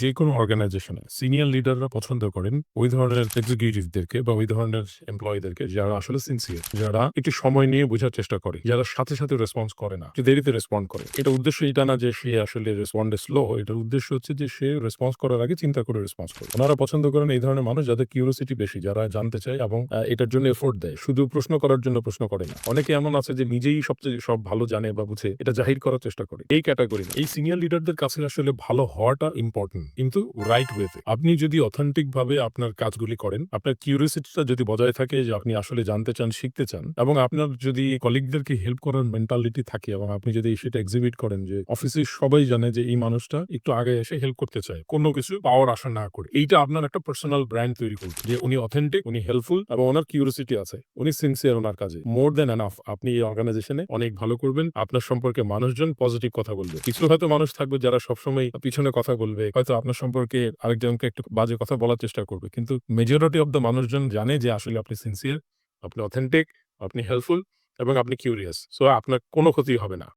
যে কোনো অর্গানাইজেশনে সিনিয়র লিডাররা পছন্দ করেন, ওই ধরনের এক্সিকিউটিভদেরকে বা ওই ধরনের এমপ্লয়ীদেরকে যারা আসলে সিনসিয়ার যারা একটু সময় নিয়ে বোঝার চেষ্টা করে, যারা সাথে সাথে রেসপন্স করে না যে দেরিতে রেসপন্ড করে। এটা উদ্দেশ্য এটা না যে সে আসলে রেসপন্ডে স্লো এটার উদ্দেশ্য হচ্ছে যে সে রেসপন্স করার আগে চিন্তা করে রেসপন্স করে ওনারা পছন্দ করেন এই ধরনের মানুষ যাদের কিউরিয়াসিটি বেশি, যারা জানতে চায় এবং এটার জন্য এফোর্ট দেয়। শুধু প্রশ্ন করার জন্য প্রশ্ন করে না। অনেকে এমন আছে যে নিজেই সবচেয়ে সব ভালো জানে বা বুঝে, এটা জাহির করার চেষ্টা করে। এই ক্যাটাগরি এই সিনিয়র লিডারদের কাছে আসলে ভালো হওয়াটা ইম্পর্টেন্ট কিন্তু রাইট ওয়েতে আপনি যদি অথেন্টিক ভাবে আপনার কাজগুলি করেন, আপনার কিউরিয়াসিটিটা যদি বজায় থাকে যে আপনি আসলে জানতে চান, শিখতে চান, এবং আপনার যদি কলিগদেরকে হেল্প করার মেন্টালিটি থাকে, এবং আপনি যদি সেটা এক্সিবিট করেন যে অফিসে সবাই জানে যে এই মানুষটা একটু আগে এসে হেল্প করতে চায়, কোনো কিছু পাওয়ার আশা না করে। এইটা আপনার একটা পার্সোনাল ব্র্যান্ড তৈরি করবে যে উনি অথেন্টিক উনি হেল্পফুল এবং ওনার কিউরিয়াসিটি আছে, উনি সিনসিয়ার ওনার কাজে। মোর দেন এনাফ আপনি এই অর্গানাইজেশনে অনেক ভালো করবেন, আপনার সম্পর্কে মানুষজন পজিটিভ কথা বলবে। কিছু হয়তো মানুষ থাকবে যারা সবসময় পিছনে কথা বলবে, হয়তো আপনার সম্পর্কে আরেকজনকে একটু বাজে কথা বলার চেষ্টা করবে। কিন্তু মেজরিটি অফ দ্য মানুষজন জানে যে আসলে আপনি সিনসিয়ার আপনি অথেন্টিক আপনি হেল্পফুল এবং আপনি কিউরিয়াস সো আপনার কোনো ক্ষতি হবে না।